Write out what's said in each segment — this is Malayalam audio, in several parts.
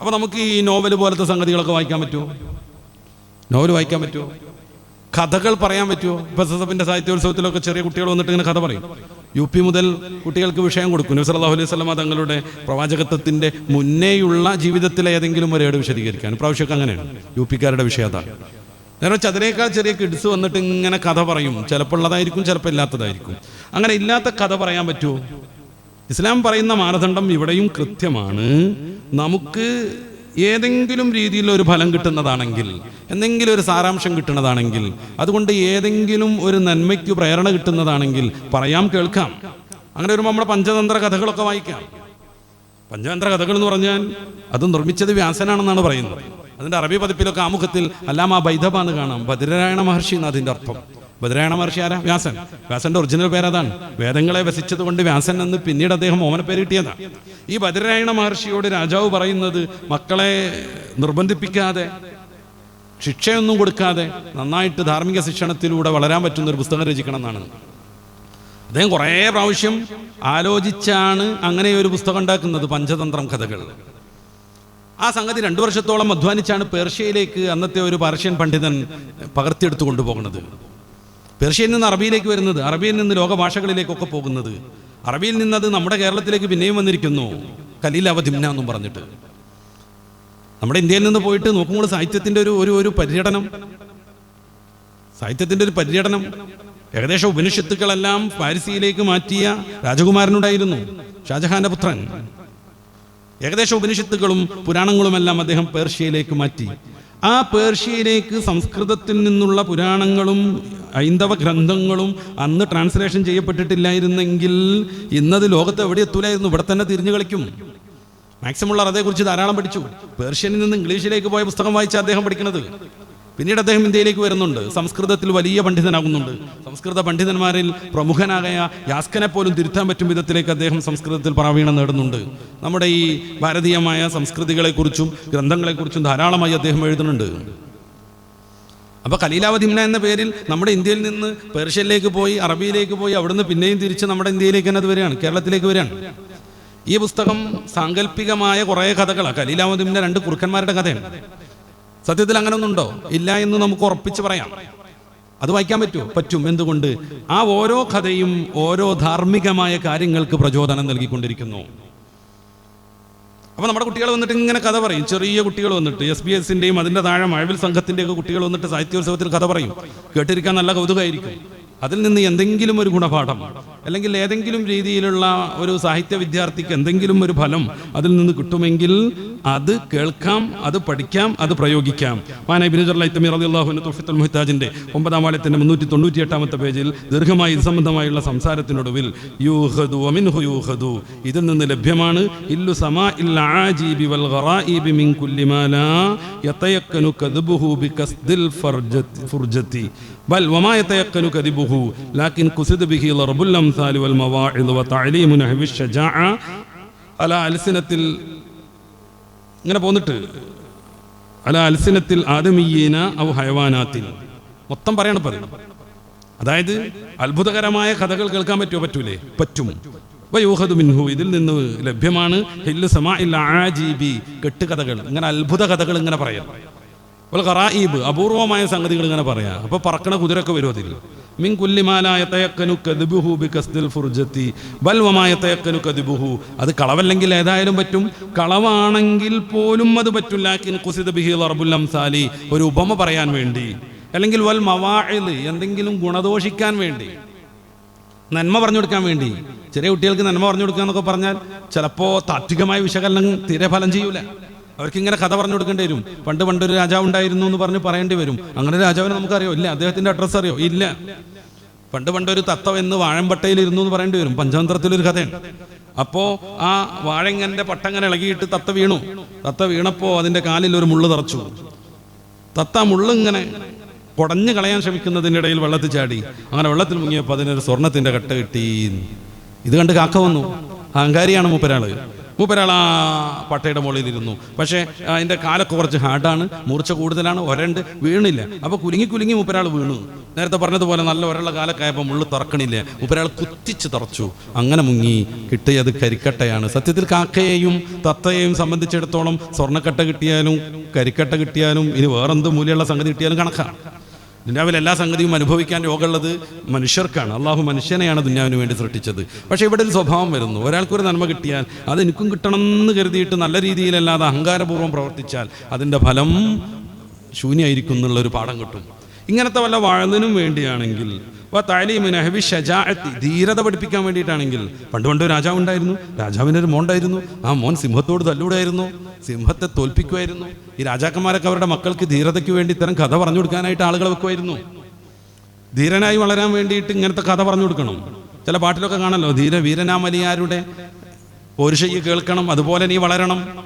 അപ്പോൾ നമുക്ക് ഈ നോവൽ പോലത്തെ സംഗതികളൊക്കെ വായിക്കാൻ പറ്റുമോ? നോവൽ വായിക്കാൻ പറ്റുമോ? കഥകൾ പറയാൻ പറ്റുമോ? ഇപ്പൊ എഫിന്റെ സാഹിത്യോത്സവത്തിലൊക്കെ ചെറിയ കുട്ടികൾ വന്നിട്ട് ഇങ്ങനെ കഥ പറയും. യു പി മുതൽ കുട്ടികൾക്ക് വിഷയം കൊടുക്കും. നബി സല്ലല്ലാഹു അലൈഹി വസല്ലമ തങ്ങളുടെ പ്രവാചകത്വത്തിന്റെ മുന്നേയുള്ള ജീവിതത്തിലെ ഏതെങ്കിലും ഒരു ഏട് വിശദീകരിക്കാൻ. പ്രാവശ്യമൊക്കെ അങ്ങനെയാണ്. യു പിക്കാരുടെ വിഷയം അതാണ്. നേരെ ചതിരേക്കാൾ ചെറിയ കിഡ്സ് വന്നിട്ട് ഇങ്ങനെ കഥ പറയും. ചിലപ്പോൾ ഉള്ളതായിരിക്കും ചിലപ്പോൾ ഇല്ലാത്തതായിരിക്കും. അങ്ങനെ ഇല്ലാത്ത കഥ പറയാൻ പറ്റുമോ? ഇസ്ലാം പറയുന്ന മാനദണ്ഡം ഇവിടെയും കൃത്യമാണ്. നമുക്ക് ഏതെങ്കിലും രീതിയിൽ ഒരു ഫലം കിട്ടുന്നതാണെങ്കിൽ എന്തെങ്കിലും ഒരു സാരാംശം കിട്ടുന്നതാണെങ്കിൽ അതുകൊണ്ട് ഏതെങ്കിലും ഒരു നന്മയ്ക്ക് പ്രേരണ കിട്ടുന്നതാണെങ്കിൽ പറയാം കേൾക്കാം. അങ്ങനെ വരുമ്പോൾ നമ്മുടെ പഞ്ചതന്ത്ര കഥകളൊക്കെ വായിക്കാം. പഞ്ചതന്ത്ര കഥകൾ എന്ന് പറഞ്ഞാൽ അത് നിർമ്മിച്ചത് വ്യാസനാണെന്നാണ് പറയുന്നത്. അതിന്റെ അറബി പതിപ്പിലൊക്കെ ആമുഖത്തിൽ അല്ലാമ ബൈദബ കാണാം. ഭദ്രനാരായണ മഹർഷി എന്ന് അതിന്റെ അർത്ഥം. ബദ്രരായണ മഹർഷി ആരാ? വ്യാസൻ. വ്യാസന്റെ ഒറിജിനൽ പേരതാണ്. വേദങ്ങളെ വസിച്ചത് കൊണ്ട് വ്യാസൻ എന്ന് പിന്നീട് അദ്ദേഹം ഓമന പേര് കിട്ടിയതാണ് ഈ ബദ്രരായണ മഹർഷിയോട് രാജാവ് പറയുന്നത് മക്കളെ നിർബന്ധിപ്പിക്കാതെ ശിക്ഷയൊന്നും കൊടുക്കാതെ നന്നായിട്ട് ധാർമ്മിക ശിക്ഷണത്തിലൂടെ വളരാൻ പറ്റുന്ന ഒരു പുസ്തകം രചിക്കണം എന്നാണ് അദ്ദേഹം കുറേ പ്രാവശ്യം ആലോചിച്ചാണ് അങ്ങനെ ഒരു പുസ്തകം ഉണ്ടാക്കുന്നത് പഞ്ചതന്ത്രം കഥകൾ. ആ സംഗതി രണ്ടു വർഷത്തോളം അധ്വാനിച്ചാണ് പേർഷ്യയിലേക്ക് അന്നത്തെ ഒരു പാർഷ്യൻ പണ്ഡിതൻ പകർത്തിയെടുത്തു കൊണ്ടുപോകുന്നത്. പേർഷ്യയിൽ നിന്ന് അറബിയിലേക്ക് വരുന്നത് അറബിയിൽ നിന്ന് ലോകഭാഷകളിലേക്കൊക്കെ പോകുന്നത്. അറബിയിൽ നിന്ന് അത് നമ്മുടെ കേരളത്തിലേക്ക് പിന്നെയും വന്നിരിക്കുന്നു. കലീലാവധിമ്ന എന്നും പറഞ്ഞിട്ട്. നമ്മുടെ ഇന്ത്യയിൽ നിന്ന് പോയിട്ട് നോക്കുമ്പോൾ സാഹിത്യത്തിന്റെ ഒരു ഒരു ഒരു പര്യടനം. സാഹിത്യത്തിന്റെ ഒരു പര്യടനം. ഏകദേശം ഉപനിഷത്തുക്കളെല്ലാം പാരിസിയിലേക്ക് മാറ്റിയ രാജകുമാരനുണ്ടായിരുന്നു ഷാജഹാന്റെ പുത്രൻ. ഏകദേശം ഉപനിഷത്തുകളും പുരാണങ്ങളുമെല്ലാം അദ്ദേഹം പേർഷ്യയിലേക്ക് മാറ്റി. ആ പേർഷ്യയിലേക്ക് സംസ്കൃതത്തിൽ നിന്നുള്ള പുരാണങ്ങളും ഹൈന്ദവ ഗ്രന്ഥങ്ങളും അന്ന് ട്രാൻസ്ലേഷൻ ചെയ്യപ്പെട്ടിട്ടില്ലായിരുന്നെങ്കിൽ ഇന്നത് ലോകത്ത് എവിടെ എത്തൂലായിരുന്നു? ഇവിടെ തന്നെ തിരിഞ്ഞു കളിക്കും. മാക്സിമുള്ള അതേക്കുറിച്ച് ധാരാളം പഠിച്ചു. പേർഷ്യനിൽ നിന്ന് ഇംഗ്ലീഷിലേക്ക് പോയ പുസ്തകം വായിച്ച അദ്ദേഹം പഠിക്കുന്നത് പിന്നീട് അദ്ദേഹം ഇന്ത്യയിലേക്ക് വരുന്നുണ്ട്. സംസ്കൃതത്തിൽ വലിയ പണ്ഡിതനാകുന്നുണ്ട്. സംസ്കൃത പണ്ഡിതന്മാരിൽ പ്രമുഖനായ യാസ്കനെ പോലും തിരുത്താൻ പറ്റും വിധത്തിലേക്ക് അദ്ദേഹം സംസ്കൃതത്തിൽ പ്രാവീണ്യം നേടുന്നുണ്ട്. നമ്മുടെ ഈ ഭാരതീയമായ സംസ്കൃതികളെക്കുറിച്ചും ഗ്രന്ഥങ്ങളെക്കുറിച്ചും ധാരാളമായി അദ്ദേഹം എഴുതുന്നുണ്ട്. അപ്പൊ കലീലാവതിമ്ന എന്ന പേരിൽ നമ്മുടെ ഇന്ത്യയിൽ നിന്ന് പേർഷ്യയിലേക്ക് പോയി അറബിയിലേക്ക് പോയി അവിടുന്ന് പിന്നെയും തിരിച്ച് നമ്മുടെ ഇന്ത്യയിലേക്ക് തന്നെ അത് വരികയാണ് കേരളത്തിലേക്ക് വരികയാണ്. ഈ പുസ്തകം സാങ്കല്പികമായ കുറേ കഥകളാണ് കലീലാവതിമ്ന രണ്ട് കുറുക്കന്മാരുടെ കഥയാണ്. സത്യത്തിൽ അങ്ങനെ ഒന്നുണ്ടോ ഇല്ല എന്ന് നമുക്ക് ഉറപ്പിച്ച് പറയാം. അത് വായിക്കാൻ പറ്റുമോ? പറ്റും. എന്തുകൊണ്ട്? ആ ഓരോ കഥയും ഓരോ ധാർമ്മികമായ കാര്യങ്ങൾക്ക് പ്രചോദനം നൽകിക്കൊണ്ടിരിക്കുന്നു. അപ്പൊ നമ്മുടെ കുട്ടികൾ വന്നിട്ട് ഇങ്ങനെ കഥ പറയും. ചെറിയ കുട്ടികൾ വന്നിട്ട് എസ് ബി എസിന്റെയും അതിന്റെ താഴെ മഴവിൽ സംഘത്തിന്റെയൊക്കെ കുട്ടികൾ വന്നിട്ട് സാഹിത്യോത്സവത്തിൽ കഥ പറയും. കേട്ടിരിക്കാൻ നല്ല കൗതുകമായിരിക്കും അതിൽ നിന്ന് എന്തെങ്കിലും ഒരു ഗുണപാഠം അല്ലെങ്കിൽ ഏതെങ്കിലും രീതിയിലുള്ള ഒരു സാഹിത്യ വിദ്യാർത്ഥിക്ക് എന്തെങ്കിലും ഒരു ഫലം അതിൽ നിന്ന് കിട്ടുമെങ്കിൽ അത് കേൾക്കാം അത് പഠിക്കാം അത് പ്രയോഗിക്കാം. മാന ഇബിനുജർലാഹുൽ മുഹിത്താജിന്റെ ഒമ്പതാം വാലയത്തിന്റെ മുന്നൂറ്റി തൊണ്ണൂറ്റി എട്ടാമത്തെ പേജിൽ ദീർഘമായി ഇത് സംബന്ധമായുള്ള സംസാരത്തിനൊടുവിൽ യൂഹദു അമിൻഹു യൂഹദു. ഇതിൽ നിന്ന് ലഭ്യമാണ്. ഇല്ലു സമാ ഇൽ ആജീബി വൽ ഗറായിബി മിൻ കുല്ലി മാ ലാ യതയക്കനു കദ്ബുഹു ബികസ്ദിൽ ഫുർജത്തി ബൽ വമാ യതയക്കനു കദബുഹു ലാകിൻ കുസിദ ബിഹി ലർബുൽ അംസാലി വൽ മവാഇദ് വതഅലീമു നഹ്വി ഷജാഅ. അല അൽസിനത്തിൽ ഇങ്ങനെ പോന്നിട്ട്. അല അൽസിനത്തിൽ ആദമീയീന ഔ ഹയവാനാത്തിൽ. മൊത്തം പറയണം പറയണം അതായത് അത്ഭുതകരമായ കഥകൾ കേൾക്കാൻ പറ്റുമോ പറ്റൂലേ? പറ്റും. മിൻഹു. ഇതിൽ നിന്ന് ലഭ്യമാണ് കെട്ടുകഥകൾ. ഇങ്ങനെ അത്ഭുത കഥകൾ ഇങ്ങനെ പറയാം. അപ്പോൾ ഖറായിബ്. അപൂർവമായ സംഗതികൾ ഇങ്ങനെ പറയാം. അപ്പോൾ പറക്കണ കുതിരൊക്കെ വരും അതിൽ. മിൻ കുല്ലിമാലായ തയക്കനു ബി ബികസ്ദിൽ ഫുർജത്തി. ബൽ വമായ തയക്കനു കദിബുഹു അത് കളവല്ലെങ്കിൽ ഏതായാലും പറ്റും. കളവാണെങ്കിൽ പോലും അത് പറ്റില്ല. ലാക്കിൻ കുസിദ് ബിഹി ലർബുൽ അംസാലി. ഒരു ഉപമ പറയാൻ വേണ്ടി. അല്ലെങ്കിൽ വൽ മവാഇദ് എന്തെങ്കിലും ഗുണദോഷിക്കാൻ വേണ്ടി. നന്മ പറഞ്ഞു കൊടുക്കാൻ വേണ്ടി. ചെറിയ കുട്ടികൾക്ക് നന്മ പറഞ്ഞു കൊടുക്കുക എന്നൊക്കെ പറഞ്ഞാൽ ചിലപ്പോൾ താത്വികമായ വിശകലനം തീരെ ഫലം ചെയ്യൂല. അവർക്ക് ഇങ്ങനെ കഥ പറഞ്ഞു കൊടുക്കേണ്ടി വരും. പണ്ട് പണ്ടൊരു രാജാവ് ഉണ്ടായിരുന്നു എന്ന് പറഞ്ഞ് പറയേണ്ടി വരും. അങ്ങനെ രാജാവിനെ നമുക്കറിയോ. ഇല്ല അദ്ദേഹത്തിന്റെ അഡ്രസ്സ് അറിയോ? ഇല്ല. പണ്ട് പണ്ടൊരു തത്തം എന്ന് വാഴമ്പട്ടയിൽ ഇരുന്നു എന്ന് പറയേണ്ടി വരും. പഞ്ചതന്ത്രത്തിലൊരു കഥയാണ്. അപ്പോ ആ വാഴങ്ങന്റെ പട്ടങ്ങനെ ഇളകിയിട്ട് തത്ത വീണു. തത്ത വീണപ്പോ അതിന്റെ കാലിൽ ഒരു മുള്ളു തറച്ചു. തത്ത മുള്ളിങ്ങനെ കുടഞ്ഞു കളയാൻ ശ്രമിക്കുന്നതിന്റെ ഇടയിൽ വെള്ളത്തിൽ ചാടി. അങ്ങനെ വെള്ളത്തിൽ മുങ്ങിയപ്പോൾ അതിനൊരു സ്വർണത്തിന്റെ കട്ട കിട്ടി. ഇത് കണ്ട് കാക്ക വന്നു. അഹങ്കാരിയാണ് മൂപ്പരാൾ. മൂപ്പരാൾ ആ പട്ടയുടെ മുകളിൽ ഇരുന്നു പക്ഷേ അതിന്റെ കാലൊക്കെ കുറച്ച് ഹാർഡാണ് മൂർച്ച കൂടുതലാണ് ഒരണ്ട് വീണില്ല. അപ്പോൾ കുലുങ്ങി കുലുങ്ങി മൂപ്പരാൾ വീണു. നേരത്തെ പറഞ്ഞതുപോലെ നല്ല ഒരള്ള കാലൊക്കെ ആയപ്പോൾ മുള്ളു തുറക്കണില്ല. മൂപ്പരാൾ കുത്തിച്ച് തുറച്ചു. അങ്ങനെ മുങ്ങി. കിട്ടിയത് കരിക്കട്ടയാണ്. സത്യത്തിൽ കാക്കയെയും തത്തയെയും സംബന്ധിച്ചിടത്തോളം സ്വർണക്കട്ട കിട്ടിയാലും കരിക്കട്ട കിട്ടിയാലും ഇനി വേറെന്ത് മൂല്യമുള്ള സംഗതി കിട്ടിയാലും കണക്കാണ്. ദുന്യാവിൽ എല്ലാ സംഗതിയും അനുഭവിക്കാൻ യോഗമുള്ളത് മനുഷ്യർക്കാണ്. അള്ളാഹു മനുഷ്യനെയാണ് ദുന്യാവിന് വേണ്ടി സൃഷ്ടിച്ചത്. പക്ഷേ ഇവിടെ ഒരു സ്വഭാവം വരുന്നു. ഒരാൾക്കൊരു നന്മ കിട്ടിയാൽ അത് എനിക്കും കിട്ടണം എന്ന് കരുതിയിട്ട് നല്ല രീതിയിലല്ലാതെ അഹങ്കാരപൂർവം പ്രവർത്തിച്ചാൽ അതിന്റെ ഫലം ശൂന്യമായിരിക്കും എന്നുള്ളൊരു പാഠം കിട്ടും. ഇങ്ങനത്തെ വല്ല വാഴുന്നതിനും വേണ്ടിയാണെങ്കിൽ ധീരത പഠിപ്പിക്കാൻ വേണ്ടിയിട്ടാണെങ്കിൽ. പണ്ട് പണ്ട് രാജാവ് ഉണ്ടായിരുന്നു. രാജാവിന് ഒരു മോണ്ടായിരുന്നു. ആ മോൻ സിംഹത്തോട് തല്ലൂടായിരുന്നു. സിംഹത്തെ തോൽപ്പിക്കുമായിരുന്നു. ഈ രാജാക്കന്മാരൊക്കെ അവരുടെ മക്കൾക്ക് ധീരതയ്ക്ക് വേണ്ടി ഇത്തരം കഥ പറഞ്ഞു കൊടുക്കാനായിട്ട് ആളുകൾ വെക്കുമായിരുന്നു. ധീരനായി വളരാൻ വേണ്ടിയിട്ട് ഇങ്ങനത്തെ കഥ പറഞ്ഞു കൊടുക്കണം. ചില പാട്ടിലൊക്കെ കാണല്ലോ ധീര വീരനാമലിയാരുടെ പോരുഷയ്യ കേൾക്കണം അതുപോലെ നീ വളരണം.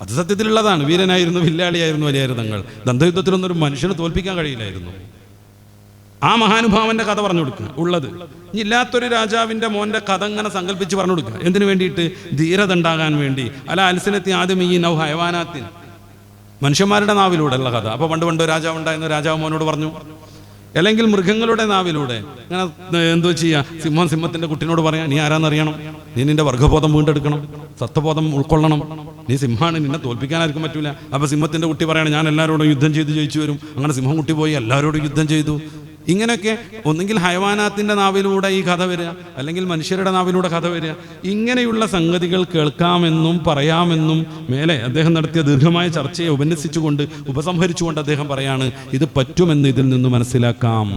അത് സത്യത്തിലുള്ളതാണ്. വീരനായിരുന്നു വില്ലാളിയായിരുന്നു വലിയായിരുന്നങ്ങൾ ദന്തയുദ്ധത്തിലൊന്നും ഒരു മനുഷ്യനെ തോൽപ്പിക്കാൻ കഴിയില്ലായിരുന്നു. ആ മഹാനുഭാവന്റെ കഥ പറഞ്ഞു കൊടുക്കുക ഉള്ളത്. ഇനി ഇല്ലാത്തൊരു രാജാവിന്റെ മോന്റെ കഥ ഇങ്ങനെ സങ്കല്പിച്ച് പറഞ്ഞു കൊടുക്കുക എന്തിനു വേണ്ടിയിട്ട്? ധീരത ഉണ്ടാകാൻ വേണ്ടി. അല്ല അൽസനത്തി ആദ്യം ഈ നൗ ഹയവാനാത്തിൻ മനുഷ്യന്മാരുടെ നാവിലൂടെ ഉള്ള കഥ. അപ്പൊ പണ്ട് പണ്ട് രാജാവ് ഉണ്ടായിരുന്നു രാജാവ് മോനോട് പറഞ്ഞു. അല്ലെങ്കിൽ മൃഗങ്ങളുടെ നാവിലൂടെ. അങ്ങനെ എന്തോ ചെയ്യാ? സിംഹം സിംഹത്തിന്റെ കുട്ടിനോട് പറയാം നീ ആരാന്നറിയണം? നീ നിന്റെ വർഗബോധം വീണ്ടെടുക്കണം. സത്വബോധം ഉൾക്കൊള്ളണം. നീ സിംഹമാണ് നിന്നെ തോൽപ്പിക്കാനായിരിക്കും പറ്റൂല. അപ്പൊ സിംഹത്തിന്റെ കുട്ടി പറയണം ഞാൻ എല്ലാവരോടും യുദ്ധം ചെയ്ത് ജയിച്ചു വരും. അങ്ങനെ സിംഹം കുട്ടി പോയി എല്ലാവരോടും യുദ്ധം ചെയ്തു. ഇങ്ങനെയൊക്കെ ഒന്നെങ്കിൽ ഹയവാനാത്തിന്റെ നാവിലൂടെ ഈ കഥ വരിക അല്ലെങ്കിൽ മനുഷ്യരുടെ നാവിലൂടെ കഥ വരിക ഇങ്ങനെയുള്ള സംഗതികൾ കേൾക്കാമെന്നും പറയാമെന്നും മേലെ അദ്ദേഹം നടത്തിയ ദീർഘമായ ചർച്ചയെ ഉപന്യസിച്ചുകൊണ്ട് ഉപസംഹരിച്ചുകൊണ്ട് അദ്ദേഹം പറയാണ് ഇത് പറ്റുമെന്ന് ഇതിൽ നിന്ന് മനസ്സിലാക്കാം.